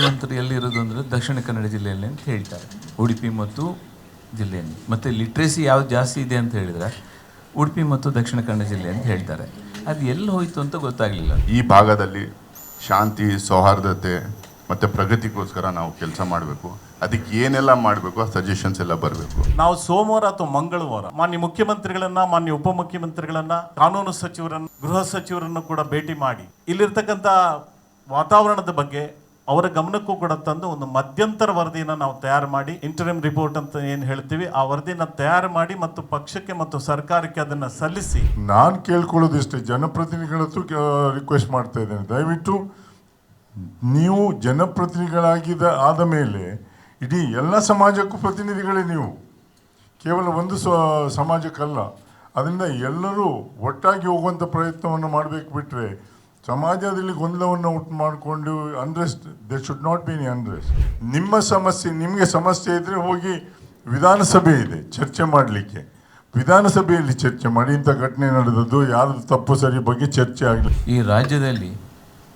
ಬುದ್ಧಿವಂತರು ಎಲ್ಲಿರೋದು ಅಂದರೆ ದಕ್ಷಿಣ ಕನ್ನಡ ಜಿಲ್ಲೆಯಲ್ಲಿ ಅಂತ ಹೇಳ್ತಾರೆ. ಉಡುಪಿ ಮತ್ತು ಜಿಲ್ಲೆಯಲ್ಲಿ. ಮತ್ತು ಲಿಟ್ರೇಸಿ ಯಾವ್ದು ಜಾಸ್ತಿ ಇದೆ ಅಂತ ಹೇಳಿದರೆ ಉಡುಪಿ ಮತ್ತು ದಕ್ಷಿಣ ಕನ್ನಡ ಜಿಲ್ಲೆ ಅಂತ ಹೇಳ್ತಾರೆ. ಅದು ಎಲ್ಲಿ ಹೋಯಿತು ಅಂತ ಗೊತ್ತಾಗಲಿಲ್ಲ. ಈ ಭಾಗದಲ್ಲಿ ಶಾಂತಿ ಸೌಹಾರ್ದತೆ ಮತ್ತು ಪ್ರಗತಿಗೋಸ್ಕರ ನಾವು ಕೆಲಸ ಮಾಡಬೇಕು. ಅದಕ್ಕೆ ಏನೆಲ್ಲ ಮಾಡಬೇಕು ಆ ಸಜೆಷನ್ಸ್ ಎಲ್ಲ ಬರಬೇಕು. ನಾವು ಸೋಮವಾರ ಅಥವಾ ಮಂಗಳವಾರ ಮಾನ್ಯ ಮುಖ್ಯಮಂತ್ರಿಗಳನ್ನ ಮಾನ್ಯ ಉಪಮುಖ್ಯಮಂತ್ರಿಗಳನ್ನ ಕಾನೂನು ಸಚಿವರನ್ನು ಗೃಹ ಸಚಿವರನ್ನು ಕೂಡ ಭೇಟಿ ಮಾಡಿ ಇಲ್ಲಿರ್ತಕ್ಕಂಥ ವಾತಾವರಣದ ಬಗ್ಗೆ ಅವರ ಗಮನಕ್ಕೂ ಕೂಡ ತಂದು ಒಂದು ಮಧ್ಯಂತರ ವರದಿಯನ್ನು ನಾವು ತಯಾರು ಮಾಡಿ ಇಂಟರಿಮ್ ರಿಪೋರ್ಟ್ ಅಂತ ಏನು ಹೇಳ್ತೀವಿ, ಆ ವರದಿನ ತಯಾರು ಮಾಡಿ ಮತ್ತು ಪಕ್ಷಕ್ಕೆ ಮತ್ತು ಸರ್ಕಾರಕ್ಕೆ ಅದನ್ನು ಸಲ್ಲಿಸಿ. ನಾನು ಕೇಳ್ಕೊಳ್ಳೋದಿಷ್ಟೇ, ಜನಪ್ರತಿನಿಧಿಗಳ ಹತ್ರ ರಿಕ್ವೆಸ್ಟ್ ಮಾಡ್ತಾ ಇದ್ದೇನೆ. ದಯವಿಟ್ಟು ನೀವು ಜನಪ್ರತಿನಿಧಿಗಳಾಗಿದ ಆದ ಮೇಲೆ ಇಡೀ ಎಲ್ಲ ಸಮಾಜಕ್ಕೂ ಪ್ರತಿನಿಧಿಗಳೇ ನೀವು. ಕೇವಲ ಒಂದು ಸಮಾಜಕ್ಕಲ್ಲ. ಅದರಿಂದ ಎಲ್ಲರೂ ಒಟ್ಟಾಗಿ ಹೋಗುವಂಥ ಪ್ರಯತ್ನವನ್ನು ಮಾಡಬೇಕು ಬಿಟ್ಟರೆ ಸಮಾಜದಲ್ಲಿ ಗೊಂದಲವನ್ನು ಉಂಟು ಮಾಡಿಕೊಂಡು unrest they should not be any unrest ನಿಮ್ಮ ಸಮಸ್ಯೆ, ನಿಮಗೆ ಸಮಸ್ಯೆ ಇದ್ದರೆ ಹೋಗಿ ವಿಧಾನಸಭೆ ಇದೆ, ಚರ್ಚೆ ಮಾಡಲಿಕ್ಕೆ. ವಿಧಾನಸಭೆಯಲ್ಲಿ ಚರ್ಚೆ ಮಾಡಿ, ಇಂಥ ಘಟನೆ ನಡೆದದ್ದು, ಯಾರು ತಪ್ಪು ಸರಿ ಬಗ್ಗೆ ಚರ್ಚೆ ಆಗಲಿ ಈ ರಾಜ್ಯದಲ್ಲಿ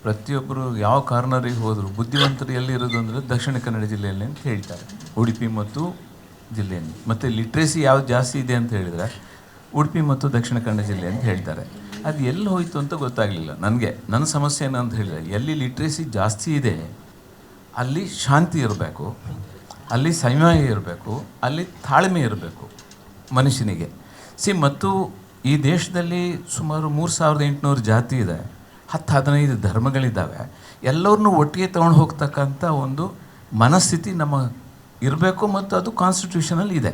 ಪ್ರತಿಯೊಬ್ಬರು ಯಾವ ಕಾರ್ನರಿಗೆ ಹೋದರು ಬುದ್ಧಿವಂತರು ಎಲ್ಲಿರೋದು ಅಂದರೆ ದಕ್ಷಿಣ ಕನ್ನಡ ಜಿಲ್ಲೆಯಲ್ಲಿ ಅಂತ ಹೇಳ್ತಾರೆ. ಉಡುಪಿ ಮತ್ತು ಜಿಲ್ಲೆಯಲ್ಲಿ. ಮತ್ತು ಲಿಟ್ರೇಸಿ ಯಾವ್ದು ಜಾಸ್ತಿ ಇದೆ ಅಂತ ಹೇಳಿದರೆ ಉಡುಪಿ ಮತ್ತು ದಕ್ಷಿಣ ಕನ್ನಡ ಜಿಲ್ಲೆ ಅಂತ ಹೇಳ್ತಾರೆ. ಅದು ಎಲ್ಲಿ ಹೋಯಿತು ಅಂತ ಗೊತ್ತಾಗಲಿಲ್ಲ ನನಗೆ. ನನ್ನ ಸಮಸ್ಯೆ ಏನು ಅಂತ ಹೇಳಿದರೆ, ಎಲ್ಲಿ ಲಿಟ್ರೇಸಿ ಜಾಸ್ತಿ ಇದೆ, ಅಲ್ಲಿ ಶಾಂತಿ ಇರಬೇಕು, ಅಲ್ಲಿ ಸಂಯಮ ಇರಬೇಕು, ಅಲ್ಲಿ ತಾಳ್ಮೆ ಇರಬೇಕು ಮನುಷ್ಯನಿಗೆ. ಸಿ, ಮತ್ತು ಈ ದೇಶದಲ್ಲಿ ಸುಮಾರು ಮೂರು ಸಾವಿರದ ಎಂಟುನೂರು ಜಾತಿ ಇದೆ, ಹತ್ತು ಹದಿನೈದು ಧರ್ಮಗಳಿದ್ದಾವೆ. ಎಲ್ಲರನ್ನೂ ಒಟ್ಟಿಗೆ ತೊಗೊಂಡು ಹೋಗ್ತಕ್ಕಂಥ ಒಂದು ಮನಸ್ಥಿತಿ ನಮ್ಮ ಇರಬೇಕು ಮತ್ತು ಅದು ಕಾನ್ಸ್ಟಿಟ್ಯೂಷನಲ್ಲಿ ಇದೆ.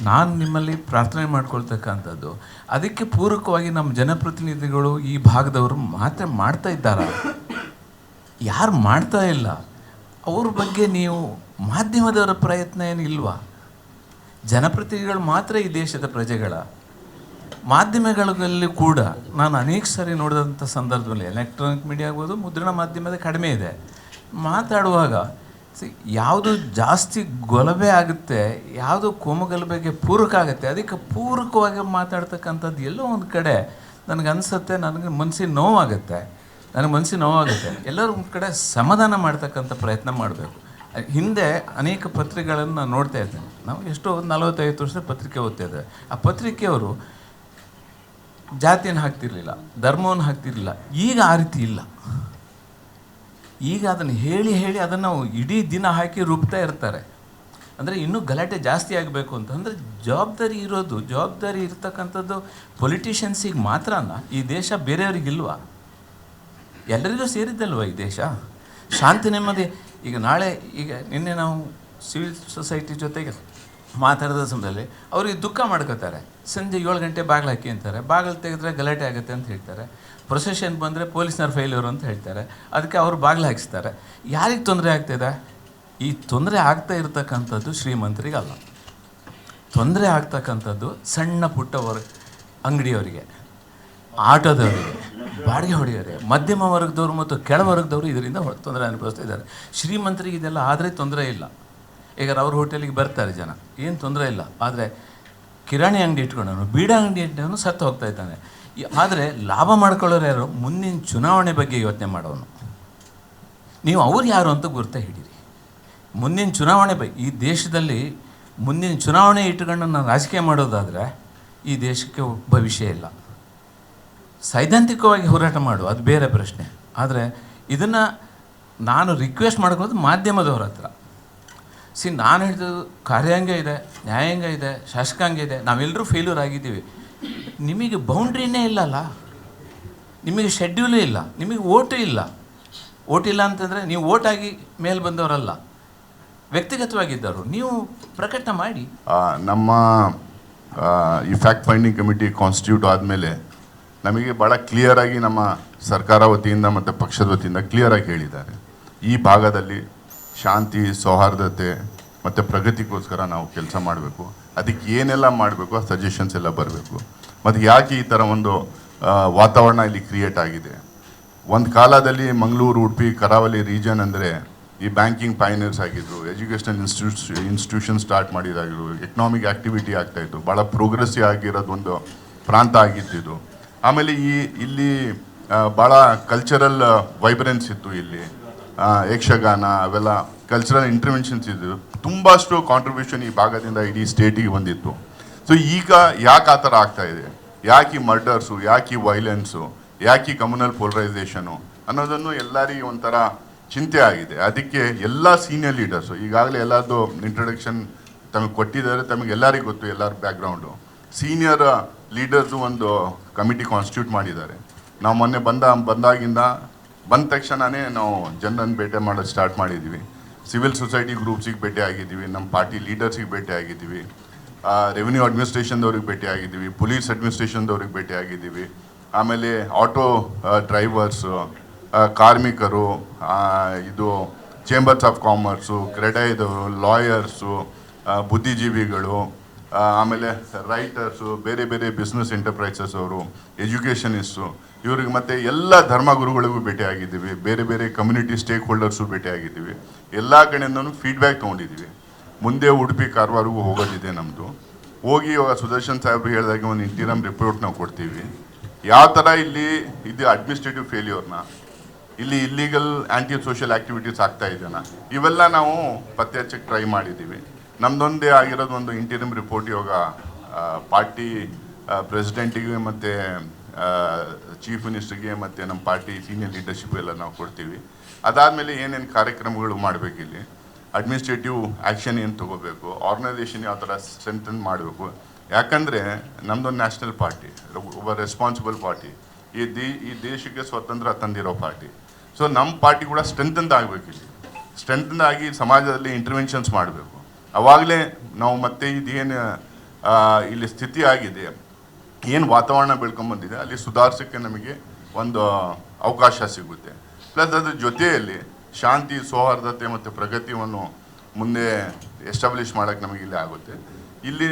ನಾನು ನಿಮ್ಮಲ್ಲಿ ಪ್ರಾರ್ಥನೆ ಮಾಡ್ಕೊಳ್ತಕ್ಕಂಥದ್ದು. ಅದಕ್ಕೆ ಪೂರಕವಾಗಿ ನಮ್ಮ ಜನಪ್ರತಿನಿಧಿಗಳು ಈ ಭಾಗದವರು ಮಾತ್ರ ಮಾಡ್ತಾ ಇದ್ದಾರ? ಯಾರು ಮಾಡ್ತಾ ಇಲ್ಲ? ಅವ್ರ ಬಗ್ಗೆ ನೀವು ಮಾಧ್ಯಮದವರ ಪ್ರಯತ್ನ ಏನು ಇಲ್ವಾ ಜನಪ್ರತಿನಿಧಿಗಳು ಮಾತ್ರ ಈ ದೇಶದ ಪ್ರಜೆಗಳ. ಮಾಧ್ಯಮಗಳಲ್ಲಿ ಕೂಡ ನಾನು ಅನೇಕ ಸಾರಿ ನೋಡಿದಂಥ ಸಂದರ್ಭದಲ್ಲಿ ಎಲೆಕ್ಟ್ರಾನಿಕ್ ಮೀಡಿಯಾ ಆಗ್ಬೋದು, ಮುದ್ರಣ ಮಾಧ್ಯಮದ ಕಡಿಮೆ ಇದೆ. ಮಾತಾಡುವಾಗ ಯಾವುದು ಜಾಸ್ತಿ ಗೊಲಭೆ ಆಗುತ್ತೆ, ಯಾವುದು ಕೋಮಗಲಭೆಗೆ ಪೂರಕ ಆಗುತ್ತೆ, ಅದಕ್ಕೆ ಪೂರಕವಾಗಿ ಮಾತಾಡ್ತಕ್ಕಂಥದ್ದು ಎಲ್ಲೋ ಒಂದು ಕಡೆ ನನಗೆ ಅನಿಸುತ್ತೆ ನನಗೆ ಮನಸ್ಸಿನ ನೋವಾಗುತ್ತೆ, ನನಗೆ ಮನಸ್ಸಿಗೆ ನೋವಾಗುತ್ತೆ. ಎಲ್ಲರೂ ಒಂದು ಕಡೆ ಸಮಾಧಾನ ಮಾಡ್ತಕ್ಕಂಥ ಪ್ರಯತ್ನ ಮಾಡಬೇಕು. ಹಿಂದೆ ಅನೇಕ ಪತ್ರಿಕೆಗಳನ್ನು ನಾನು ನೋಡ್ತಾ ಇದ್ದೇನೆ. ನಾವು ಎಷ್ಟೋ ಒಂದು ನಲವತ್ತೈವತ್ತು ವರ್ಷದ ಪತ್ರಿಕೆ ಓದ್ತಾ ಇದ್ದೇವೆ. ಆ ಪತ್ರಿಕೆಯವರು ಜಾತಿಯನ್ನು ಹಾಕ್ತಿರ್ಲಿಲ್ಲ, ಧರ್ಮವನ್ನು ಹಾಕ್ತಿರ್ಲಿಲ್ಲ, ಈಗ ಆ ರೀತಿ ಇಲ್ಲ. ಈಗ ಅದನ್ನು ಹೇಳಿ ಹೇಳಿ ಅದನ್ನು ಇಡೀ ದಿನ ಹಾಕಿ ರುಬ್ತಾ ಇರ್ತಾರೆ. ಅಂದರೆ ಇನ್ನೂ ಗಲಾಟೆ ಜಾಸ್ತಿ ಆಗಬೇಕು ಅಂತ. ಅಂದರೆ ಜವಾಬ್ದಾರಿ ಇರೋದು, ಜವಾಬ್ದಾರಿ ಇರ್ತಕ್ಕಂಥದ್ದು ಪೊಲಿಟಿಷಿಯನ್ಸಿಗೆ ಮಾತ್ರನ? ಈ ದೇಶ ಬೇರೆಯವ್ರಿಗಿಲ್ವಾ ಎಲ್ಲರಿಗೂ ಸೇರಿದ್ದಲ್ವ ಈ ದೇಶ? ಶಾಂತಿ ನೆಮ್ಮದಿ. ಈಗ ನಾಳೆ ಈಗ ನಿನ್ನೆ ನಾವು ಸಿವಿಲ್ ಸೊಸೈಟಿ ಜೊತೆಗೆ ಮಾತಾಡಿದ ಸಮಯದಲ್ಲಿ ಅವರಿಗೆ ದುಃಖ ಮಾಡ್ಕೋತಾರೆ. ಸಂಜೆ ಏಳು ಗಂಟೆ ಬಾಗಿಲು ಹಾಕಿ ಅಂತಾರೆ. ಬಾಗಿಲು ತೆಗೆದ್ರೆ ಗಲಾಟೆ ಆಗುತ್ತೆ ಅಂತ ಹೇಳ್ತಾರೆ. ಪ್ರೊಸೆಷನ್ ಬಂದರೆ ಪೊಲೀಸ್ನವ್ರು ಫೇಲ್ಯೂರ್ ಅಂತ ಹೇಳ್ತಾರೆ. ಅದಕ್ಕೆ ಅವರು ಬಾಗಿಲು ಹಾಕಿಸ್ತಾರೆ. ಯಾರಿಗೆ ತೊಂದರೆ ಆಗ್ತಿದೆ ಈ ತೊಂದರೆ ಆಗ್ತಾ ಇರತಕ್ಕಂಥದ್ದು ಶ್ರೀಮಂತರಿಗಲ್ಲ. ತೊಂದರೆ ಆಗ್ತಕ್ಕಂಥದ್ದು ಸಣ್ಣ ಪುಟ್ಟವರ, ಅಂಗಡಿಯವರಿಗೆ, ಆಟೋದವರಿಗೆ, ಬಾಡಿಗೆ ಹೊಡೆಯೋರಿಗೆ, ಮಧ್ಯಮ ವರ್ಗದವರು ಮತ್ತು ಕೆಳವರ್ಗದವರು ಇದರಿಂದ ತೊಂದರೆ ಅನುಭವಿಸ್ತಾ ಇದ್ದಾರೆ. ಶ್ರೀಮಂತರಿಗೆ ಇದೆಲ್ಲ ಆದರೆ ತೊಂದರೆ ಇಲ್ಲ. ಈಗ ಅವ್ರ ಹೋಟೆಲಿಗೆ ಬರ್ತಾರೆ ಜನ. ಏನು ತೊಂದರೆ ಇಲ್ಲ. ಆದರೆ ಕಿರಾಣಿ ಅಂಗಡಿ ಇಟ್ಕೊಂಡವನು, ಬೀಡ ಅಂಗಡಿ ಇಟ್ಟವನು ಸತ್ತು ಹೋಗ್ತಾ ಇದ್ದಾನೆ. ಆದರೆ ಲಾಭ ಮಾಡ್ಕೊಳ್ಳೋರು ಯಾರು? ಮುಂದಿನ ಚುನಾವಣೆ ಬಗ್ಗೆ ಯೋಚನೆ ಮಾಡೋನು. ನೀವು ಅವ್ರು ಯಾರು ಅಂತ ಗುರುತ ಹಿಡೀರಿ. ಮುಂದಿನ ಚುನಾವಣೆ ಬಗ್ಗೆ ಈ ದೇಶದಲ್ಲಿ ಮುಂದಿನ ಚುನಾವಣೆ ಇಟ್ಟುಕೊಂಡು ನಾನು ರಾಜಕೀಯ ಮಾಡೋದಾದರೆ ಈ ದೇಶಕ್ಕೆ ಭವಿಷ್ಯ ಇಲ್ಲ. ಸೈದ್ಧಾಂತಿಕವಾಗಿ ಹೋರಾಟ ಮಾಡು, ಅದು ಬೇರೆ ಪ್ರಶ್ನೆ. ಆದರೆ ಇದನ್ನು ನಾನು ರಿಕ್ವೆಸ್ಟ್ ಮಾಡ್ಕೊಳ್ಳೋದು ಮಾಧ್ಯಮದವ್ರ ಹತ್ರ. ಸಿ ನಾನು ಹೇಳಿದ್ದು ಕಾರ್ಯಾಂಗ ಇದೆ, ನ್ಯಾಯಾಂಗ ಇದೆ, ಶಾಸಕಾಂಗ ಇದೆ ನಾವೆಲ್ಲರೂ ಫೇಲ್ಯೂರ್ ಆಗಿದ್ದೀವಿ. ನಿಮಗೆ ಬೌಂಡ್ರಿನೇ ಇಲ್ಲಲ್ಲ? ನಿಮಗೆ ಶೆಡ್ಯೂಲೇ ಇಲ್ಲ, ನಿಮಗೆ ಓಟು ಇಲ್ಲ. ಓಟ್ ಇಲ್ಲ ಅಂತಂದರೆ ನೀವು ಓಟಾಗಿ ಮೇಲೆ ಬಂದವರಲ್ಲ. ವ್ಯಕ್ತಿಗತವಾಗಿದ್ದವರು, ನೀವು ಪ್ರಕಟಣೆ ಮಾಡಿ. ನಮ್ಮ ಈ ಫ್ಯಾಕ್ಟ್ ಫೈಂಡಿಂಗ್ ಕಮಿಟಿ ಕಾನ್ಸ್ಟಿಟ್ಯೂಟ್ ಆದಮೇಲೆ ನಮಗೆ ಭಾಳ ಕ್ಲಿಯರಾಗಿ ನಮ್ಮ ಸರ್ಕಾರ ವತಿಯಿಂದ ಮತ್ತು ಪಕ್ಷದ ವತಿಯಿಂದ ಕ್ಲಿಯರಾಗಿ ಹೇಳಿದ್ದಾರೆ. ಈ ಭಾಗದಲ್ಲಿ ಶಾಂತಿ, ಸೌಹಾರ್ದತೆ ಮತ್ತು ಪ್ರಗತಿಗೋಸ್ಕರ ನಾವು ಕೆಲಸ ಮಾಡಬೇಕು. ಅದಕ್ಕೆ ಏನೆಲ್ಲ ಮಾಡಬೇಕು ಆ ಸಜೆಷನ್ಸ್ ಎಲ್ಲ ಬರಬೇಕು. ಮತ್ತು ಯಾಕೆ ಈ ಥರ ಒಂದು ವಾತಾವರಣ ಇಲ್ಲಿ ಕ್ರಿಯೇಟ್ ಆಗಿದೆ? ಒಂದು ಕಾಲದಲ್ಲಿ ಮಂಗಳೂರು, ಉಡುಪಿ, ಕರಾವಳಿ ರೀಜನ್ ಅಂದರೆ ಈ ಬ್ಯಾಂಕಿಂಗ್ ಪೈನರ್ಸ್ ಆಗಿದ್ರು ಎಜುಕೇಷನಲ್ ಇನ್ಸ್ಟಿಟ್ಯೂಟ್ಸ್ ಇನ್ಸ್ಟಿಟ್ಯೂಷನ್ ಸ್ಟಾರ್ಟ್ ಮಾಡಿದಾಗಿದ್ರು ಎಕನಾಮಿಕ್ ಆ್ಯಕ್ಟಿವಿಟಿ ಆಗ್ತಾಯಿತ್ತು ಭಾಳ ಪ್ರೋಗ್ರೆಸಿವ್ ಆಗಿರೋದು ಒಂದು ಪ್ರಾಂತ ಆಗಿತ್ತು ಆಮೇಲೆ ಈ, ಇಲ್ಲಿ ಭಾಳ ಕಲ್ಚರಲ್ ವೈಬ್ರೆನ್ಸ್ ಇತ್ತು ಇಲ್ಲಿ. ಯಕ್ಷಗಾನ, ಅವೆಲ್ಲ ಕಲ್ಚರಲ್ ಇಂಟರ್ವೆನ್ಷನ್ಸ್ ಇದ್ದು ತುಂಬಷ್ಟು ಕಾಂಟ್ರಿಬ್ಯೂಷನ್ ಈ ಭಾಗದಿಂದ ಇಡೀ ಸ್ಟೇಟಿಗೆ ಬಂದಿತ್ತು. ಸೊ ಈಗ ಯಾಕೆ ಆ ಥರ ಆಗ್ತಾ ಇದೆ? ಯಾಕೆ ಈ ಮರ್ಡರ್ಸು ಯಾಕೆ ಈ ವೈಲೆನ್ಸು ಯಾಕೆ ಈ ಕಮ್ಯುನಲ್ ಪೋಲರೈಸೇಷನು ಅನ್ನೋದನ್ನು ಎಲ್ಲರಿಗೆ ಒಂಥರ ಚಿಂತೆ ಆಗಿದೆ. ಅದಕ್ಕೆ ಎಲ್ಲ ಸೀನಿಯರ್ ಲೀಡರ್ಸು ಈಗಾಗಲೇ ಎಲ್ಲರದ್ದು ಇಂಟ್ರೊಡಕ್ಷನ್ ತಮಗೆ ಕೊಟ್ಟಿದ್ದಾರೆ, ತಮಗೆ ಎಲ್ಲರಿಗೂ ಗೊತ್ತು, ಎಲ್ಲರ ಬ್ಯಾಕ್ಗ್ರೌಂಡು ಸೀನಿಯರ್ ಲೀಡರ್ಸು ಒಂದು ಕಮಿಟಿ ಕಾನ್ಸ್ಟಿಟ್ಯೂಟ್ ಮಾಡಿದ್ದಾರೆ. ನಾವು ಮೊನ್ನೆ ಬಂದ, ಬಂದಾಗಿಂದ ಬಂದ ತಕ್ಷಣವೇ ನಾವು ಜನರನ್ನು ಭೇಟಿ ಮಾಡೋದು ಸ್ಟಾರ್ಟ್ ಮಾಡಿದ್ದೀವಿ. ಸಿವಿಲ್ ಸೊಸೈಟಿ ಗ್ರೂಪ್ಸಿಗೆ ಭೇಟಿ ಆಗಿದ್ದೀವಿ, ನಮ್ಮ ಪಾರ್ಟಿ ಲೀಡರ್ಸಿಗೆ ಭೇಟಿ ಆಗಿದ್ದೀವಿ ರೆವಿನ್ಯೂ ಅಡ್ಮಿನಿಸ್ಟ್ರೇಷನ್ದವ್ರಿಗೆ ಭೇಟಿ ಆಗಿದ್ದೀವಿ, ಪೊಲೀಸ್ ಅಡ್ಮಿನಿಸ್ಟ್ರೇಷನ್ದವ್ರಿಗೆ ಭೇಟಿ ಆಗಿದ್ದೀವಿ, ಆಮೇಲೆ ಆಟೋ ಡ್ರೈವರ್ಸು ಕಾರ್ಮಿಕರು ಇದು ಚೇಂಬರ್ಸ್ ಆಫ್ ಕಾಮರ್ಸು ಕ್ರೆಡೈದವರು ಲಾಯರ್ಸು ಬುದ್ಧಿಜೀವಿಗಳು ಆಮೇಲೆ ರೈಟರ್ಸು ಬೇರೆ ಬೇರೆ ಬಿಸ್ನೆಸ್ ಎಂಟರ್ಪ್ರೈಸಸ್ ಅವರು ಎಜುಕೇಷನಿಸ್ಟು ಇವ್ರಿಗೆ ಮತ್ತೆ ಎಲ್ಲ ಧರ್ಮಗುರುಗಳಿಗೂ ಭೇಟಿ ಭೇಟಿಯಾಗಿದ್ದೀವಿ. ಬೇರೆ ಬೇರೆ ಕಮ್ಯುನಿಟಿ ಸ್ಟೇಕ್ ಹೋಲ್ಡರ್ಸು ಭೇಟಿಯಾಗಿದ್ದೀವಿ. ಎಲ್ಲ ಕಡೆಯಿಂದನೂ ಫೀಡ್ಬ್ಯಾಕ್ ತೊಗೊಂಡಿದ್ದೀವಿ. ಮುಂದೆ ಉಡುಪಿ ಕಾರವಾರಗೂ ಹೋಗೋದಿದೆ ನಮ್ಮದು ಹೋಗಿ ಇವಾಗ ಸುದರ್ಶನ್ ಸಾಹೇಬ್ರು ಹೇಳಿದಾಗ ಒಂದು ಇಂಟೀರಿಯಮ್ ರಿಪೋರ್ಟ್ ನಾವು ಕೊಡ್ತೀವಿ. ಯಾವ ಥರ ಇಲ್ಲಿ ಇದು ಅಡ್ಮಿನಿಸ್ಟ್ರೇಟಿವ್ ಫೇಲ್ಯೂರ್ನ ಇಲ್ಲಿ ಇಲ್ಲಿಗಲ್ ಆ್ಯಂಟಿ ಸೋಷಿಯಲ್ ಆ್ಯಕ್ಟಿವಿಟೀಸ್ ಆಗ್ತಾ ಇದೆಯಾ? ಇವೆಲ್ಲ ನಾವು ಪತ್ತೆ ಹಚ್ಚಕ್ಕೆ ಟ್ರೈ ಮಾಡಿದ್ದೀವಿ. ನಮ್ದೊಂದೇ ಆಗಿರೋದು ಒಂದು ಇಂಟೀರಿಯಮ್ ರಿಪೋರ್ಟ್ ಇವಾಗ ಪಾರ್ಟಿ ಪ್ರೆಸಿಡೆಂಟಿಗೆ ಮತ್ತು ಚೀಫ್ ಮಿನಿಸ್ಟರ್ಗೆ ಮತ್ತು ನಮ್ಮ ಪಾರ್ಟಿ ಸೀನಿಯರ್ ಲೀಡರ್ಶಿಪ್ ಎಲ್ಲ ನಾವು ಕೊಡ್ತೀವಿ. ಅದಾದಮೇಲೆ ಏನೇನು ಕಾರ್ಯಕ್ರಮಗಳು ಮಾಡಬೇಕಿಲ್ಲಿ ಅಡ್ಮಿನಿಸ್ಟ್ರೇಟಿವ್ ಆ್ಯಕ್ಷನ್ ಏನು ತಗೋಬೇಕು? ಆರ್ಗನೈಸೇಷನ್ ಯಾವ ಥರ ಸ್ಟ್ರೆಂಥನ್ ಮಾಡಬೇಕು? ಯಾಕಂದರೆ ನಮ್ಮದೊಂದು ನ್ಯಾಷನಲ್ ಪಾರ್ಟಿ ಒಬ್ಬ ರೆಸ್ಪಾನ್ಸಿಬಲ್ ಪಾರ್ಟಿ ಈ ದೇ, ಈ ದೇಶಕ್ಕೆ ಸ್ವತಂತ್ರ ತಂದಿರೋ ಪಾರ್ಟಿ. ಸೊ ನಮ್ಮ ಪಾರ್ಟಿ ಕೂಡ ಸ್ಟ್ರೆಂಥನ್ ಆಗಬೇಕು ಇಲ್ಲಿ. ಸ್ಟ್ರೆಂಥನ್ ಸಮಾಜದಲ್ಲಿ ಇಂಟರ್ವೆನ್ಷನ್ಸ್ ಮಾಡಬೇಕು. ಅವಾಗಲೇ ನಾವು ಮತ್ತೆ ಇದೇನು ಇಲ್ಲಿ ಸ್ಥಿತಿ ಆಗಿದೆ. ಏನು ವಾತಾವರಣ ಬೆಳ್ಕೊಂಬಂದಿದೆ ಅಲ್ಲಿ ಸುಧಾರಿಸೋಕ್ಕೆ ನಮಗೆ ಒಂದು ಅವಕಾಶ ಸಿಗುತ್ತೆ. ಪ್ಲಸ್ ಅದ್ರ ಜೊತೆಯಲ್ಲಿ ಶಾಂತಿ, ಸೌಹಾರ್ದತೆ ಮತ್ತು ಪ್ರಗತಿಯನ್ನು ಮುಂದೆ ಎಸ್ಟಾಬ್ಲಿಷ್ ಮಾಡೋಕ್ಕೆ ನಮಗೆ ಇಲ್ಲಿ ಆಗುತ್ತೆ. ಇಲ್ಲಿ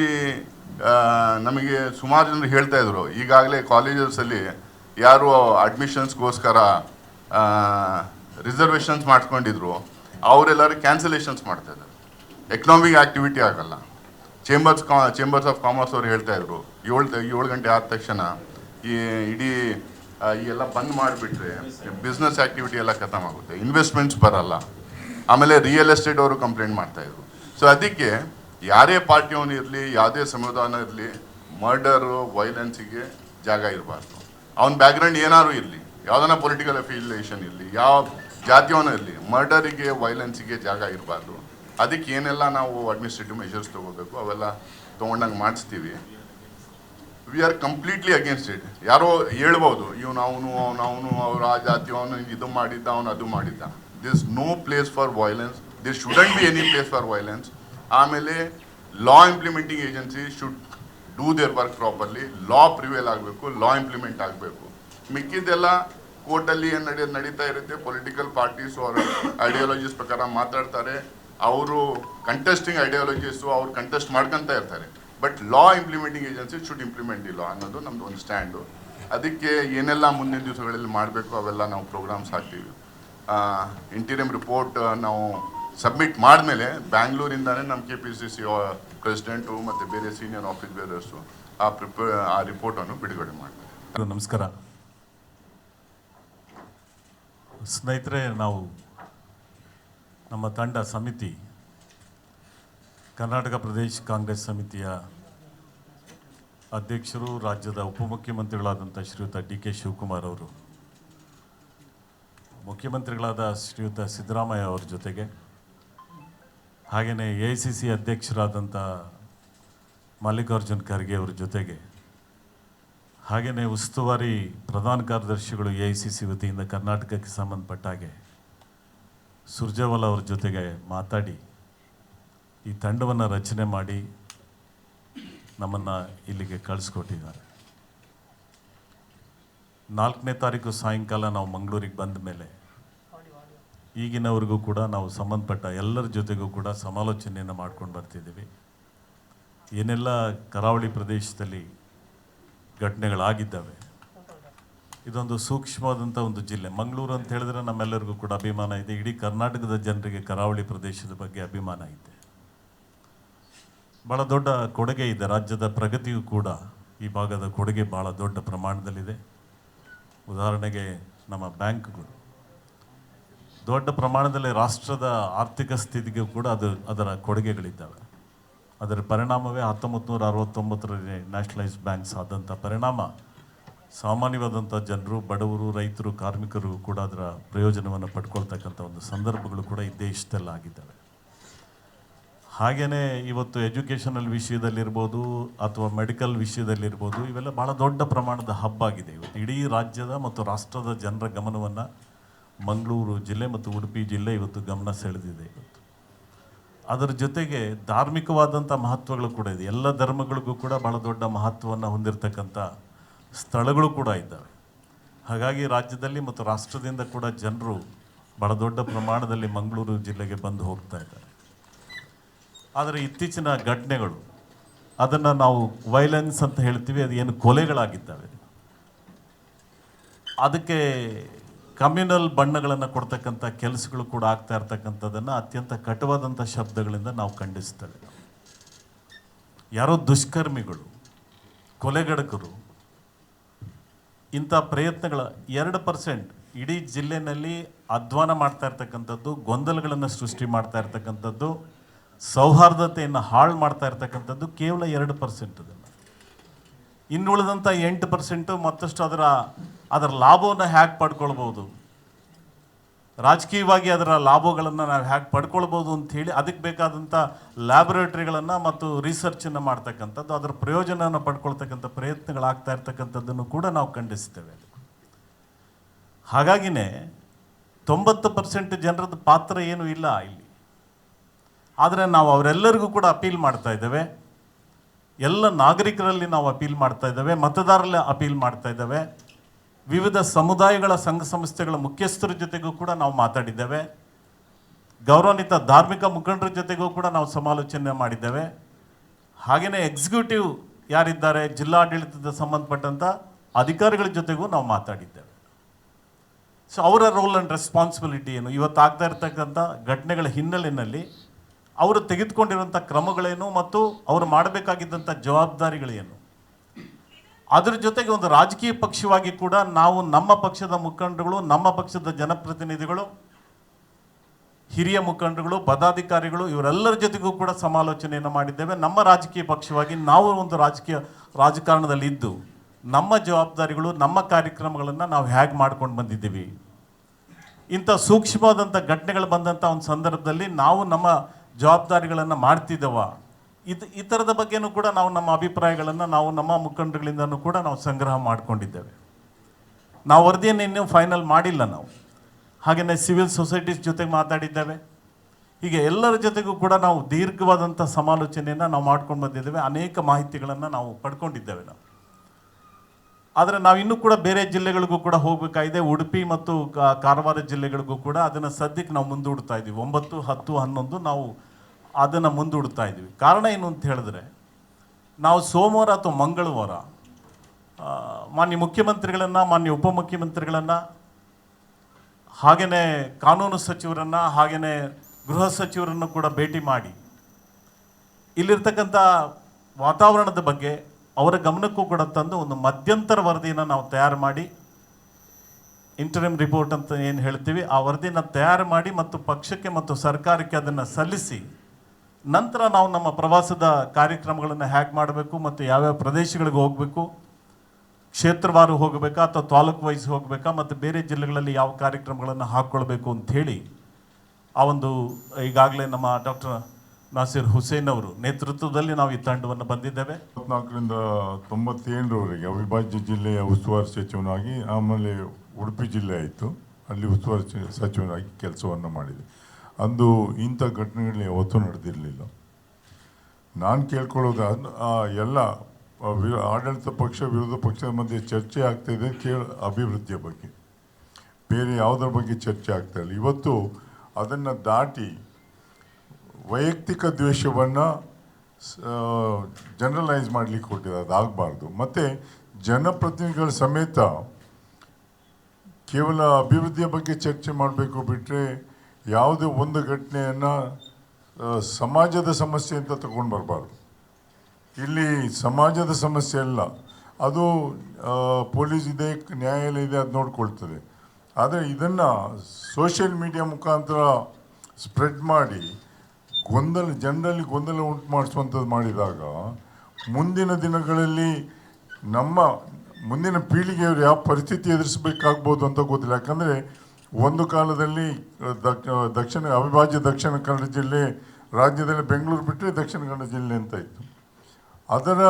ನಮಗೆ ಸುಮಾರು ಜನರು ಹೇಳ್ತಾ ಇದ್ರು, ಈಗಾಗಲೇ ಕಾಲೇಜಸಲ್ಲಿ ಯಾರು ಅಡ್ಮಿಷನ್ಸ್ಗೋಸ್ಕರ ರಿಸರ್ವೇಷನ್ಸ್ ಮಾಡ್ಕೊಂಡಿದ್ರು ಅವರೆಲ್ಲರೂ ಕ್ಯಾನ್ಸಲೇಷನ್ಸ್ ಮಾಡ್ತಾ ಇದ್ದಾರೆ. ಎಕನಾಮಿಕ್ ಆಕ್ಟಿವಿಟಿ ಆಗಲ್ಲ. ಚೇಂಬರ್ಸ್ ಚೇಂಬರ್ಸ್ ಆಫ್ ಕಾಮರ್ಸ್ ಅವ್ರು ಹೇಳ್ತಾ ಇದ್ರು. ಏಳು ಏಳು ಗಂಟೆ ಆದ ತಕ್ಷಣ ಈ ಇಡೀ ಈ ಎಲ್ಲ ಬಂದ್ ಮಾಡಿಬಿಟ್ರೆ ಬಿಸ್ನೆಸ್ ಆಕ್ಟಿವಿಟಿ ಎಲ್ಲ ಖತಮ್ ಆಗುತ್ತೆ. ಇನ್ವೆಸ್ಟ್ಮೆಂಟ್ಸ್ ಬರಲ್ಲ. ಆಮೇಲೆ ರಿಯಲ್ ಎಸ್ಟೇಟ್ ಅವರು ಕಂಪ್ಲೇಂಟ್ ಮಾಡ್ತಾ ಇದ್ರು. ಸೊ ಅದಕ್ಕೆ ಯಾರೇ ಪಾರ್ಟಿಯವನು ಇರಲಿ, ಯಾವುದೇ ಸಂವಿಧಾನ ಇರಲಿ ಮರ್ಡರು ವೈಲೆನ್ಸಿಗೆ ಜಾಗ ಇರಬಾರ್ದು. ಅವನ ಬ್ಯಾಕ್ಗ್ರೌಂಡ್ ಏನಾದ್ರು ಇರಲಿ ಯಾವ್ದನ್ನ ಪೊಲಿಟಿಕಲ್ ಅಫಿಲಿಯೇಷನ್ ಇರಲಿ, ಯಾವ ಜಾತಿಯವನು ಇರಲಿ ಮರ್ಡರಿಗೆ ವೈಲೆನ್ಸಿಗೆ ಜಾಗ ಇರಬಾರ್ದು. ಅದಕ್ಕೆ ಏನೆಲ್ಲ ನಾವು ಅಡ್ಮಿನಿಸ್ಟ್ರೇಟಿವ್ ಮೆಷರ್ಸ್ ತಗೋಬೇಕು, ಅವೆಲ್ಲ ತೊಗೊಂಡಂಗೆ ಮಾಡಿಸ್ತೀವಿ. We are completely against it ಯಾರೋ ಹೇಳ್ಬೋದು, ಇವನು ಅವನು ಅವನು ಅವನು, ಅವ್ರು ಆ ಜಾತಿ, ಅವನು ಇದು ಮಾಡಿದ್ದ, ಅವನು ಅದು ಮಾಡಿದ್ದ. This no place for violence this shouldn't be any place for violence ಆಮೇಲೆ law implementing agency should do their work properly law prevail ಆಗಬೇಕು ಲಾ ಇಂಪ್ಲಿಮೆಂಟ್ ಆಗಬೇಕು. ಮಿಕ್ಕಿದ್ದೆಲ್ಲ ಕೋರ್ಟಲ್ಲಿ ಏನು ನಡೆಯೋದು ನಡೀತಾ ಇರುತ್ತೆ ಪೊಲಿಟಿಕಲ್ ಪಾರ್ಟೀಸ್ ಅವರ ಐಡಿಯಾಲಜೀಸ್ ಪ್ರಕಾರ ಮಾತಾಡ್ತಾರೆ. ಅವರು ಕಂಟೆಸ್ಟಿಂಗ್ ಐಡಿಯಾಲಜೀಸು ಅವ್ರು ಕಂಟೆಸ್ಟ್ ಮಾಡ್ಕೊಂತ ಇರ್ತಾರೆ. But law implementing agency should implement the law ಅನ್ನೋದು ನಮ್ದು ಒಂದು ಸ್ಟ್ಯಾಂಡು ಅದಕ್ಕೆ ಏನೆಲ್ಲ ಮುಂದಿನ ದಿವಸಗಳಲ್ಲಿ ಮಾಡಬೇಕು ಅವೆಲ್ಲ ನಾವು ಪ್ರೋಗ್ರಾಮ್ಸ್ ಹಾಕ್ತೀವಿ. ಇಂಟೀರಿಯಂ ರಿಪೋರ್ಟ್ ನಾವು ಸಬ್ಮಿಟ್ ಮಾಡಿದ್ಮೇಲೆ ಬ್ಯಾಂಗ್ಳೂರಿಂದಾನೇ ನಮ್ಮ K P C C president ಮತ್ತು ಬೇರೆ ಸೀನಿಯರ್ ಆಫೀಸ್ ಬೇರರ್ಸು ಆ ಪ್ರಿಪೇ ಆ ರಿಪೋರ್ಟನ್ನು ಬಿಡುಗಡೆ ಮಾಡ್ತಾರೆ. ನಮಸ್ಕಾರ. ಸ್ನೇಹಿತರೆ, ನಾವು ನಮ್ಮ ತಂಡ ಸಮಿತಿ, ಕರ್ನಾಟಕ ಪ್ರದೇಶ ಕಾಂಗ್ರೆಸ್ ಸಮಿತಿಯ ಅಧ್ಯಕ್ಷರು, ರಾಜ್ಯದ ಉಪಮುಖ್ಯಮಂತ್ರಿಗಳಾದಂಥ ಶ್ರೀಯುತ ಡಿ ಕೆ ಶಿವಕುಮಾರ್ ಅವರು, ಮುಖ್ಯಮಂತ್ರಿಗಳಾದ ಶ್ರೀಯುತ ಸಿದ್ದರಾಮಯ್ಯ ಅವರ ಜೊತೆಗೆ ಹಾಗೆಯೇ ಎ ಐ ಸಿ ಸಿ ಅಧ್ಯಕ್ಷರಾದಂಥ ಮಲ್ಲಿಕಾರ್ಜುನ್ ಖರ್ಗೆ ಅವರ ಜೊತೆಗೆ ಹಾಗೆಯೇ ಉಸ್ತುವಾರಿ ಪ್ರಧಾನ ಕಾರ್ಯದರ್ಶಿಗಳು ಎ ಐ ಸಿ ಸಿ ವತಿಯಿಂದ ಕರ್ನಾಟಕಕ್ಕೆ ಸಂಬಂಧಪಟ್ಟ ಹಾಗೆ ಸುರ್ಜೇವಾಲ ಅವ್ರ ಜೊತೆಗೆ ಮಾತಾಡಿ ಈ ತಂಡವನ್ನು ರಚನೆ ಮಾಡಿ ನಮ್ಮನ್ನು ಇಲ್ಲಿಗೆ ಕಳಿಸ್ಕೊಟ್ಟಿದ್ದಾರೆ. ನಾಲ್ಕನೇ ತಾರೀಕು ಸಾಯಂಕಾಲ ನಾವು ಮಂಗಳೂರಿಗೆ ಬಂದ ಮೇಲೆ ಈಗಿನವರೆಗೂ ಕೂಡ ನಾವು ಸಂಬಂಧಪಟ್ಟ ಎಲ್ಲರ ಜೊತೆಗೂ ಕೂಡ ಸಮಾಲೋಚನೆಯನ್ನು ಮಾಡ್ಕೊಂಡು ಬರ್ತಿದ್ದೀವಿ. ಏನೆಲ್ಲ ಕರಾವಳಿ ಪ್ರದೇಶದಲ್ಲಿ ಘಟನೆಗಳಾಗಿದ್ದಾವೆ ಇದೊಂದು ಸೂಕ್ಷ್ಮವಾದಂಥ ಒಂದು ಜಿಲ್ಲೆ. ಮಂಗಳೂರು ಅಂತ ಹೇಳಿದ್ರೆ ನಮ್ಮೆಲ್ಲರಿಗೂ ಕೂಡ ಅಭಿಮಾನ ಇದೆ. ಇಡೀ ಕರ್ನಾಟಕದ ಜನರಿಗೆ ಕರಾವಳಿ ಪ್ರದೇಶದ ಬಗ್ಗೆ ಅಭಿಮಾನ ಇದೆ. ಭಾಳ ದೊಡ್ಡ ಕೊಡುಗೆ ಇದೆ. ರಾಜ್ಯದ ಪ್ರಗತಿಯೂ ಕೂಡ ಈ ಭಾಗದ ಕೊಡುಗೆ ಭಾಳ ದೊಡ್ಡ ಪ್ರಮಾಣದಲ್ಲಿದೆ. ಉದಾಹರಣೆಗೆ ನಮ್ಮ ಬ್ಯಾಂಕ್ಗಳು. ದೊಡ್ಡ ಪ್ರಮಾಣದಲ್ಲಿ ರಾಷ್ಟ್ರದ ಆರ್ಥಿಕ ಸ್ಥಿತಿಗೂ ಕೂಡ ಅದು ಅದರ ಕೊಡುಗೆಗಳಿದ್ದಾವೆ. ಅದರ ಪರಿಣಾಮವೇ ಹತ್ತೊಂಬತ್ತು ನೂರ ಅರವತ್ತೊಂಬತ್ತರಲ್ಲಿ ನ್ಯಾಷನಲೈಸ್ ಬ್ಯಾಂಕ್ಸ್ ಆದಂಥ ಪರಿಣಾಮ. ಸಾಮಾನ್ಯವಾದಂಥ ಜನರು, ಬಡವರು, ರೈತರು, ಕಾರ್ಮಿಕರು ಕೂಡ ಅದರ ಪ್ರಯೋಜನವನ್ನು ಪಡ್ಕೊಳ್ತಕ್ಕಂಥ ಒಂದು ಸಂದರ್ಭಗಳು ಕೂಡ ಈ ದೇಶದಲ್ಲಿ ಆಗಿದ್ದಾವೆ. ಹಾಗೆಯೇ ಇವತ್ತು ಎಜುಕೇಷನಲ್ ವಿಷಯದಲ್ಲಿರ್ಬೋದು ಅಥವಾ ಮೆಡಿಕಲ್ ವಿಷಯದಲ್ಲಿರ್ಬೋದು ಇವೆಲ್ಲ ಭಾಳ ದೊಡ್ಡ ಪ್ರಮಾಣದ ಹಬ್ ಆಗಿದೆ. ಇವತ್ತು ಇಡೀ ರಾಜ್ಯದ ಮತ್ತು ರಾಷ್ಟ್ರದ ಜನರ ಗಮನವನ್ನು ಮಂಗಳೂರು ಜಿಲ್ಲೆ ಮತ್ತು ಉಡುಪಿ ಜಿಲ್ಲೆ ಇವತ್ತು ಗಮನ ಸೆಳೆದಿದೆ ಇವತ್ತು. ಅದರ ಜೊತೆಗೆ ಧಾರ್ಮಿಕವಾದಂಥ ಮಹತ್ವಗಳು ಕೂಡ ಇದೆ. ಎಲ್ಲ ಧರ್ಮಗಳಿಗೂ ಕೂಡ ಭಾಳ ದೊಡ್ಡ ಮಹತ್ವವನ್ನು ಹೊಂದಿರತಕ್ಕಂಥ ಸ್ಥಳಗಳು ಕೂಡ ಇದ್ದಾವೆ. ಹಾಗಾಗಿ ರಾಜ್ಯದಲ್ಲಿ ಮತ್ತು ರಾಷ್ಟ್ರದಿಂದ ಕೂಡ ಜನರು ಬಹಳ ದೊಡ್ಡ ಪ್ರಮಾಣದಲ್ಲಿ ಮಂಗಳೂರು ಜಿಲ್ಲೆಗೆ ಬಂದು ಹೋಗ್ತಾ ಇದ್ದಾರೆ. ಆದರೆ ಇತ್ತೀಚಿನ ಘಟನೆಗಳು, ಅದನ್ನು ನಾವು ವೈಲೆನ್ಸ್ ಅಂತ ಹೇಳ್ತೀವಿ, ಅದು ಏನು ಕೊಲೆಗಳಾಗಿದ್ದಾವೆ. ಅದಕ್ಕೆ ಕಮ್ಯುನಲ್ ಬಣ್ಣಗಳನ್ನು ಕೊಡ್ತಕ್ಕಂಥ ಕೆಲಸಗಳು ಕೂಡ ಆಗ್ತಾ ಇರ್ತಕ್ಕಂಥದ್ದನ್ನು ಅತ್ಯಂತ ಕಟುವಾದಂಥ ಶಬ್ದಗಳಿಂದ ನಾವು ಖಂಡಿಸ್ತೇವೆ. ಯಾರೋ ದುಷ್ಕರ್ಮಿಗಳು, ಕೊಲೆಗಡಕರು ಇಂಥ ಪ್ರಯತ್ನಗಳ ಎರಡು ಪರ್ಸೆಂಟ್ ಇಡೀ ಜಿಲ್ಲೆನಲ್ಲಿ ಅಧ್ವಾನ ಮಾಡ್ತಾ ಇರ್ತಕ್ಕಂಥದ್ದು, ಗೊಂದಲಗಳನ್ನು ಸೃಷ್ಟಿ ಮಾಡ್ತಾ ಇರ್ತಕ್ಕಂಥದ್ದು, ಸೌಹಾರ್ದತೆಯನ್ನು ಹಾಳು ಮಾಡ್ತಾ ಇರ್ತಕ್ಕಂಥದ್ದು ಕೇವಲ ಎರಡು ಪರ್ಸೆಂಟ್ ಅದನ್ನು ಇನ್ನುಳಿದಂಥ ಎಂಟು ಪರ್ಸೆಂಟು ಮತ್ತಷ್ಟು ಅದರ ಅದರ ಲಾಭವನ್ನು ಹ್ಯಾಕ್ ಪಡ್ಕೊಳ್ಬೋದು ರಾಜಕೀಯವಾಗಿ ಅದರ ಲಾಭಗಳನ್ನು ನಾವು ಹ್ಯಾಕ್ ಪಡ್ಕೊಳ್ಬೋದು ಅಂಥೇಳಿ ಅದಕ್ಕೆ ಬೇಕಾದಂಥ ಲ್ಯಾಬೊರೇಟ್ರಿಗಳನ್ನು ಮತ್ತು ರಿಸರ್ಚನ್ನು ಮಾಡ್ತಕ್ಕಂಥದ್ದು, ಅದರ ಪ್ರಯೋಜನವನ್ನು ಪಡ್ಕೊಳ್ತಕ್ಕಂಥ ಪ್ರಯತ್ನಗಳಾಗ್ತಾ ಇರ್ತಕ್ಕಂಥದ್ದನ್ನು ಕೂಡ ನಾವು ಖಂಡಿಸ್ತೇವೆ ಹಾಗಾಗಿನೇ ತೊಂಬತ್ತು ಪರ್ಸೆಂಟ್ ಜನರದ ಪಾತ್ರ ಏನೂ ಇಲ್ಲ ಇಲ್ಲಿ. ಆದರೆ ನಾವು ಅವರೆಲ್ಲರಿಗೂ ಕೂಡ ಅಪೀಲ್ ಮಾಡ್ತಾ ಇದ್ದೇವೆ. ಎಲ್ಲ ನಾಗರಿಕರಲ್ಲಿ ನಾವು ಅಪೀಲ್ ಮಾಡ್ತಾ ಇದ್ದೇವೆ, ಮತದಾರರಲ್ಲಿ ಅಪೀಲ್ ಮಾಡ್ತಾ ಇದ್ದೇವೆ. ವಿವಿಧ ಸಮುದಾಯಗಳ ಸಂಘ ಸಂಸ್ಥೆಗಳ ಮುಖ್ಯಸ್ಥರ ಜೊತೆಗೂ ಕೂಡ ನಾವು ಮಾತಾಡಿದ್ದೇವೆ. ಗೌರವಾನ್ವಿತ ಧಾರ್ಮಿಕ ಮುಖಂಡರ ಜೊತೆಗೂ ಕೂಡ ನಾವು ಸಮಾಲೋಚನೆ ಮಾಡಿದ್ದೇವೆ. ಹಾಗೆಯೇ ಎಕ್ಸಿಕ್ಯೂಟಿವ್ ಯಾರಿದ್ದಾರೆ, ಜಿಲ್ಲಾಡಳಿತದ ಸಂಬಂಧಪಟ್ಟಂಥ ಅಧಿಕಾರಿಗಳ ಜೊತೆಗೂ ನಾವು ಮಾತಾಡಿದ್ದೇವೆ. ಸೊ ಅವರ ರೋಲ್ ಆ್ಯಂಡ್ ರೆಸ್ಪಾನ್ಸಿಬಿಲಿಟಿ ಏನು? ಇವತ್ತು ಆಗ್ತಾ ಇರ್ತಕ್ಕಂಥ ಘಟನೆಗಳ ಹಿನ್ನೆಲೆಯಲ್ಲಿ ಅವರು ತೆಗೆದುಕೊಂಡಿರುವಂಥ ಕ್ರಮಗಳೇನು ಮತ್ತು ಅವರು ಮಾಡಬೇಕಾಗಿದ್ದಂಥ ಜವಾಬ್ದಾರಿಗಳೇನು? ಅದ್ರ ಜೊತೆಗೆ ಒಂದು ರಾಜಕೀಯ ಪಕ್ಷವಾಗಿ ಕೂಡ ನಾವು ನಮ್ಮ ಪಕ್ಷದ ಮುಖಂಡರುಗಳು, ನಮ್ಮ ಪಕ್ಷದ ಜನಪ್ರತಿನಿಧಿಗಳು, ಹಿರಿಯ ಮುಖಂಡರುಗಳು, ಪದಾಧಿಕಾರಿಗಳು, ಇವರೆಲ್ಲರ ಜೊತೆಗೂ ಕೂಡ ಸಮಾಲೋಚನೆಯನ್ನು ಮಾಡಿದ್ದೇವೆ. ನಮ್ಮ ರಾಜಕೀಯ ಪಕ್ಷವಾಗಿ ನಾವು ಒಂದು ರಾಜಕೀಯ ರಾಜಕಾರಣದಲ್ಲಿ ಇದ್ದು, ನಮ್ಮ ಜವಾಬ್ದಾರಿಗಳು, ನಮ್ಮ ಕಾರ್ಯಕ್ರಮಗಳನ್ನು ನಾವು ಹೇಗೆ ಮಾಡ್ಕೊಂಡು ಬಂದಿದ್ದೀವಿ. ಇಂಥ ಸೂಕ್ಷ್ಮವಾದಂಥ ಘಟನೆಗಳು ಬಂದಂಥ ಒಂದು ಸಂದರ್ಭದಲ್ಲಿ ನಾವು ನಮ್ಮ ಜವಾಬ್ದಾರಿಗಳನ್ನು ಮಾಡ್ತಿದ್ದೇವ. ಇದು ಈ ಥರದ ಬಗ್ಗೆನೂ ಕೂಡ ನಾವು ನಮ್ಮ ಅಭಿಪ್ರಾಯಗಳನ್ನು ನಾವು ನಮ್ಮ ಮುಖಂಡರುಗಳಿಂದನೂ ಕೂಡ ನಾವು ಸಂಗ್ರಹ ಮಾಡಿಕೊಂಡಿದ್ದೇವೆ. ನಾವು ವರದಿಯನ್ನು ಇನ್ನೂ ಫೈನಲ್ ಮಾಡಿಲ್ಲ ನಾವು. ಹಾಗೆಯೇ ಸಿವಿಲ್ ಸೊಸೈಟೀಸ್ ಜೊತೆಗೆ ಮಾತಾಡಿದ್ದೇವೆ. ಹೀಗೆ ಎಲ್ಲರ ಜೊತೆಗೂ ಕೂಡ ನಾವು ದೀರ್ಘವಾದಂಥ ಸಮಾಲೋಚನೆಯನ್ನು ನಾವು ಮಾಡ್ಕೊಂಡು ಬಂದಿದ್ದೇವೆ. ಅನೇಕ ಮಾಹಿತಿಗಳನ್ನು ನಾವು ಪಡ್ಕೊಂಡಿದ್ದೇವೆ ನಾವು. ಆದರೆ ನಾವು ಇನ್ನೂ ಕೂಡ ಬೇರೆ ಜಿಲ್ಲೆಗಳಿಗೂ ಕೂಡ ಹೋಗಬೇಕಾಗಿದೆ. ಉಡುಪಿ ಮತ್ತು ಕಾರವಾರ ಜಿಲ್ಲೆಗಳಿಗೂ ಕೂಡ ಅದನ್ನು ಸದ್ಯಕ್ಕೆ ನಾವು ಮುಂದೂಡ್ತಾ ಇದ್ದೀವಿ ಒಂಬತ್ತು, ಹತ್ತು, ಹನ್ನೊಂದು ನಾವು ಅದನ್ನು ಮುಂದೂಡ್ತಾ ಇದ್ದೀವಿ ಕಾರಣ ಏನು ಅಂತ ಹೇಳಿದ್ರೆ, ನಾವು ಸೋಮವಾರ ಅಥವಾ ಮಂಗಳವಾರ ಮಾನ್ಯ ಮುಖ್ಯಮಂತ್ರಿಗಳನ್ನು, ಮಾನ್ಯ ಉಪಮುಖ್ಯಮಂತ್ರಿಗಳನ್ನು ಹಾಗೆಯೇ ಕಾನೂನು ಸಚಿವರನ್ನು ಹಾಗೆಯೇ ಗೃಹ ಸಚಿವರನ್ನು ಕೂಡ ಭೇಟಿ ಮಾಡಿ, ಇಲ್ಲಿರ್ತಕ್ಕಂಥ ವಾತಾವರಣದ ಬಗ್ಗೆ ಅವರ ಗಮನಕ್ಕೂ ಕೂಡ ತಂದು ಒಂದು ಮಧ್ಯಂತರ ವರದಿಯನ್ನು ನಾವು ತಯಾರು ಮಾಡಿ ಇಂಟರಿಮ್ ರಿಪೋರ್ಟ್ ಅಂತ ಏನು ಹೇಳ್ತೀವಿ, ಆ ವರದಿನ ತಯಾರು ಮಾಡಿ ಮತ್ತು ಪಕ್ಷಕ್ಕೆ ಮತ್ತು ಸರ್ಕಾರಕ್ಕೆ ಅದನ್ನು ಸಲ್ಲಿಸಿ ನಂತರ ನಾವು ನಮ್ಮ ಪ್ರವಾಸದ ಕಾರ್ಯಕ್ರಮಗಳನ್ನು ಹ್ಯಾಕ್ ಮಾಡಬೇಕು ಮತ್ತು ಯಾವ್ಯಾವ ಪ್ರದೇಶಗಳಿಗೆ ಹೋಗಬೇಕು, ಕ್ಷೇತ್ರವಾರು ಹೋಗಬೇಕಾ ಅಥವಾ ತಾಲೂಕು ವೈಸ್ ಹೋಗಬೇಕಾ ಮತ್ತು ಬೇರೆ ಜಿಲ್ಲೆಗಳಲ್ಲಿ ಯಾವ ಕಾರ್ಯಕ್ರಮಗಳನ್ನು ಹಾಕ್ಕೊಳ್ಬೇಕು ಅಂಥೇಳಿ ಆ ಒಂದು ಈಗಾಗಲೇ ನಮ್ಮ ಡಾಕ್ಟರ್ ನಾಸಿರ್ ಹುಸೇನ್ ಅವರು ನೇತೃತ್ವದಲ್ಲಿ ನಾವು ಈ ತಂಡವನ್ನು ಬಂದಿದ್ದೇವೆ. ಇಪ್ಪತ್ನಾಲ್ಕರಿಂದ ತೊಂಬತ್ತೇಳರವರೆಗೆ ಅವಿಭಾಜ್ಯ ಜಿಲ್ಲೆಯ ಉಸ್ತುವಾರಿ ಸಚಿವನಾಗಿ ಆಮೇಲೆ ಉಡುಪಿ ಜಿಲ್ಲೆ ಆಯಿತು. ಅಲ್ಲಿ ಉಸ್ತುವಾರಿ ಸಚಿವನಾಗಿ ಕೆಲಸವನ್ನು ಮಾಡಿದೆ. ಅಂದು ಇಂಥ ಘಟನೆಗಳಲ್ಲಿ ಯಾವತ್ತೂ ನಡೆದಿರಲಿಲ್ಲ. ನಾನು ಕೇಳ್ಕೊಳ್ಳೋದು ಆ, ಎಲ್ಲ ಆಡಳಿತ ಪಕ್ಷ, ವಿರೋಧ ಪಕ್ಷದ ಮಧ್ಯೆ ಚರ್ಚೆ ಆಗ್ತಾಯಿದೆ ಕೇಳ, ಅಭಿವೃದ್ಧಿಯ ಬಗ್ಗೆ. ಬೇರೆ ಯಾವುದರ ಬಗ್ಗೆ ಚರ್ಚೆ ಆಗ್ತಾ ಇಲ್ಲ. ಇವತ್ತು ಅದನ್ನು ದಾಟಿ ವೈಯಕ್ತಿಕ ದ್ವೇಷವನ್ನು ಜನರಲೈಸ್ ಮಾಡಲಿಕ್ಕೆ ಕೊಟ್ಟಿದೆ ಅದಾಗಬಾರ್ದು ಮತ್ತು ಜನಪ್ರತಿನಿಧಿಗಳ ಸಮೇತ ಕೇವಲ ಅಭಿವೃದ್ಧಿಯ ಬಗ್ಗೆ ಚರ್ಚೆ ಮಾಡಬೇಕು ಬಿಟ್ಟರೆ ಯಾವುದೇ ಒಂದು ಘಟನೆಯನ್ನು ಸಮಾಜದ ಸಮಸ್ಯೆ ಅಂತ ತಗೊಂಡು ಬರಬಾರ್ದು. ಇಲ್ಲಿ ಸಮಾಜದ ಸಮಸ್ಯೆ ಅಲ್ಲ. ಅದು ಪೊಲೀಸ್ ಇದೆ, ನ್ಯಾಯಾಲಯ ಇದೆ, ಅದು ನೋಡ್ಕೊಳ್ತದೆ. ಆದರೆ ಇದನ್ನು ಸೋಷಿಯಲ್ ಮೀಡಿಯಾ ಮುಖಾಂತರ ಸ್ಪ್ರೆಡ್ ಮಾಡಿ, ಗೊಂದಲ, ಜನರಲ್ಲಿ ಗೊಂದಲ ಉಂಟು ಮಾಡಿಸುವಂಥದ್ದು ಮಾಡಿದಾಗ, ಮುಂದಿನ ದಿನಗಳಲ್ಲಿ ನಮ್ಮ, ಮುಂದಿನ ಪೀಳಿಗೆಯವರು ಯಾವ ಪರಿಸ್ಥಿತಿ ಎದುರಿಸಬೇಕಾಗ್ಬೋದು ಅಂತ ಗೊತ್ತಿಲ್ಲ. ಯಾಕಂದರೆ ಒಂದು ಕಾಲದಲ್ಲಿ ದಕ್ಷಿಣ, ಅವಿಭಾಜ್ಯ ದಕ್ಷಿಣ ಕನ್ನಡ ಜಿಲ್ಲೆ, ರಾಜ್ಯದಲ್ಲಿ ಬೆಂಗಳೂರು ಬಿಟ್ಟರೆ ದಕ್ಷಿಣ ಕನ್ನಡ ಜಿಲ್ಲೆ ಅಂತ ಇತ್ತು. ಅದರ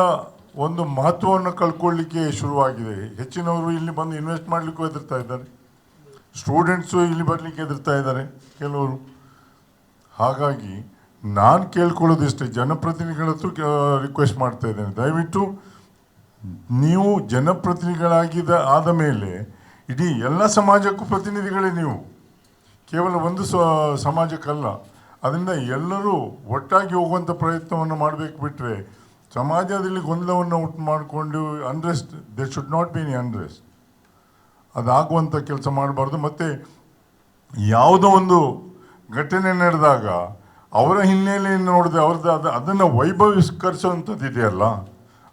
ಒಂದು ಮಹತ್ವವನ್ನು ಕಳ್ಕೊಳ್ಳಿಕ್ಕೆ ಶುರುವಾಗಿದೆ. ಹೆಚ್ಚಿನವರು ಇಲ್ಲಿ ಬಂದು ಇನ್ವೆಸ್ಟ್ ಮಾಡಲಿಕ್ಕೂ ಹೆದರ್ತಾ ಇದ್ದಾರೆ. ಸ್ಟೂಡೆಂಟ್ಸು ಇಲ್ಲಿ ಬರಲಿಕ್ಕೆ ಹೆದರ್ತಾ ಇದ್ದಾರೆ, ಕೆಲವರು. ಹಾಗಾಗಿ, ನಾನು ಕೇಳ್ಕೊಳ್ಳೋದಿಷ್ಟೇ, ಜನಪ್ರತಿನಿಧಿಗಳ ಹತ್ರ ರಿಕ್ವೆಸ್ಟ್ ಮಾಡ್ತಾ ಇದ್ದೇನೆ. ದಯವಿಟ್ಟು, ನೀವು ಜನಪ್ರತಿನಿಧಿಗಳಾಗಿದ ಆದ ಮೇಲೆ ಇಡೀ ಎಲ್ಲ ಸಮಾಜಕ್ಕೂ ಪ್ರತಿನಿಧಿಗಳೇ ನೀವು. ಕೇವಲ ಒಂದು ಸಮಾಜಕ್ಕಲ್ಲ. ಅದರಿಂದ ಎಲ್ಲರೂ ಒಟ್ಟಾಗಿ ಹೋಗುವಂಥ ಪ್ರಯತ್ನವನ್ನು ಮಾಡಬೇಕು ಬಿಟ್ಟರೆ ಸಮಾಜದಲ್ಲಿ ಗೊಂದಲವನ್ನು ಉಂಟು ಮಾಡಿಕೊಂಡು unrest they should not be any unrest ಅದಾಗುವಂಥ ಕೆಲಸ ಮಾಡಬಾರ್ದು. ಮತ್ತು ಯಾವುದೋ ಒಂದು ಘಟನೆ ನಡೆದಾಗ ಅವರ ಹಿನ್ನೆಲೆಯನ್ನು ನೋಡಿದೆ ಅವ್ರದ್ದು ಅದು, ಅದನ್ನು ವೈಭವೀಕರಿಸುವಂಥದ್ದು ಇದೆಯಲ್ಲ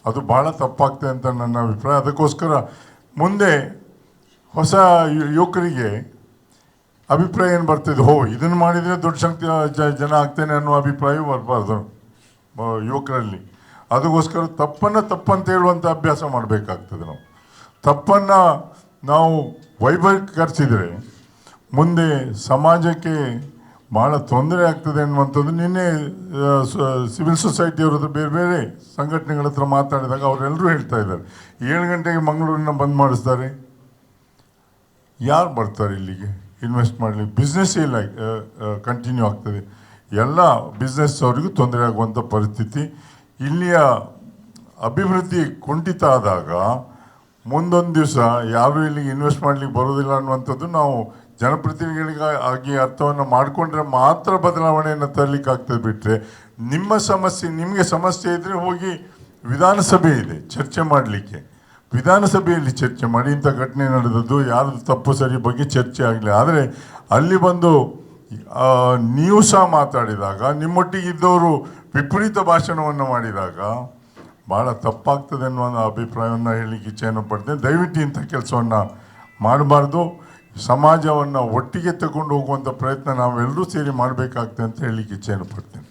ಅದು ಭಾಳ ತಪ್ಪಾಗ್ತದೆ ಅಂತ ನನ್ನ ಅಭಿಪ್ರಾಯ. ಅದಕ್ಕೋಸ್ಕರ ಮುಂದೆ ಹೊಸ ಯುವಕರಿಗೆ ಅಭಿಪ್ರಾಯ ಏನು ಬರ್ತದೆ? ಹೋ, ಇದನ್ನು ಮಾಡಿದರೆ ದೊಡ್ಡ ಶಕ್ತಿ ಜನ ಆಗ್ತೇನೆ ಅನ್ನೋ ಅಭಿಪ್ರಾಯ ಬರಬಾರ್ದು ಯುವಕರಲ್ಲಿ. ಅದಕ್ಕೋಸ್ಕರ ತಪ್ಪನ್ನು ತಪ್ಪಂತ ಹೇಳುವಂಥ ಅಭ್ಯಾಸ ಮಾಡಬೇಕಾಗ್ತದೆ ನಾವು. ತಪ್ಪನ್ನು ನಾವು ವೈಭವೀಕರಿಸಿದರೆ ಮುಂದೆ ಸಮಾಜಕ್ಕೆ ಭಾಳ ತೊಂದರೆ ಆಗ್ತದೆ ಅನ್ನುವಂಥದ್ದು ನಿನ್ನೆ ಸಿವಿಲ್ ಸೊಸೈಟಿಯವ್ರ ಹತ್ರ ಬೇರೆ ಬೇರೆ ಸಂಘಟನೆಗಳ ಹತ್ರ ಮಾತಾಡಿದಾಗ ಅವರೆಲ್ಲರೂ ಹೇಳ್ತಾ ಇದ್ದಾರೆ. ಏಳು ಗಂಟೆಗೆ ಮಂಗಳೂರಿನ ಬಂದ್ ಮಾಡಿಸ್ತಾರೆ. ಯಾರು ಬರ್ತಾರೆ ಇಲ್ಲಿಗೆ? ಇನ್ವೆಸ್ಟ್ ಮಾಡಲಿ ಬಿಸ್ನೆಸ್ ಇಲ್ಲ ಕಂಟಿನ್ಯೂ ಆಗ್ತದೆ. ಎಲ್ಲ ಬಿಸ್ನೆಸ್ ಅವರಿಗೂ ತೊಂದರೆ ಆಗುವಂಥ ಪರಿಸ್ಥಿತಿ. ಇಲ್ಲಿಯ ಅಭಿವೃದ್ಧಿ ಕುಂಠಿತ ಆದಾಗ ಮುಂದೊಂದು ದಿವಸ ಯಾರು ಇಲ್ಲಿಗೆ ಇನ್ವೆಸ್ಟ್ ಮಾಡಲಿಕ್ಕೆ ಬರೋದಿಲ್ಲ ಅನ್ನುವಂಥದ್ದು ನಾವು ಜನಪ್ರತಿನಿಧಿಗಳಿಗೆ, ಆಗಿ ಅರ್ಥವನ್ನು ಮಾಡಿಕೊಂಡ್ರೆ ಮಾತ್ರ ಬದಲಾವಣೆಯನ್ನು ತರಲಿಕ್ಕೆ ಆಗ್ತದೆ ಬಿಟ್ಟರೆ ನಿಮ್ಮ ಸಮಸ್ಯೆ, ನಿಮಗೆ ಸಮಸ್ಯೆ ಇದ್ದರೆ ಹೋಗಿ ವಿಧಾನಸಭೆ ಇದೆ, ಚರ್ಚೆ ಮಾಡಲಿಕ್ಕೆ. ವಿಧಾನಸಭೆಯಲ್ಲಿ ಚರ್ಚೆ ಮಾಡಿ, ಇಂಥ ಘಟನೆ ನಡೆದದ್ದು ಯಾರು ತಪ್ಪು, ಸರಿ ಬಗ್ಗೆ ಚರ್ಚೆ ಆಗಲಿ. ಆದರೆ ಅಲ್ಲಿ ಬಂದು ನೀವು ಸಹ ಮಾತಾಡಿದಾಗ ನಿಮ್ಮೊಟ್ಟಿಗೆ ಇದ್ದವರು ವಿಪರೀತ ಭಾಷಣವನ್ನು ಮಾಡಿದಾಗ ಭಾಳ ತಪ್ಪಾಗ್ತದೆ ಅನ್ನೋ ಒಂದು ಅಭಿಪ್ರಾಯವನ್ನು ಹೇಳಲಿಕ್ಕೆ ಇಚ್ಛೆಯನ್ನು ಪಡ್ತೇನೆ. ದಯವಿಟ್ಟು ಇಂಥ ಕೆಲಸವನ್ನು ಮಾಡಬಾರ್ದು. ಸಮಾಜವನ್ನು ಒಟ್ಟಿಗೆ ತಗೊಂಡು ಹೋಗುವಂಥ ಪ್ರಯತ್ನ ನಾವೆಲ್ಲರೂ ಸೇರಿ ಮಾಡಬೇಕಾಗ್ತದೆ ಅಂತ ಹೇಳಲಿಕ್ಕೆ ಇಚ್ಛೆಯನ್ನು ಪಡ್ತೇನೆ.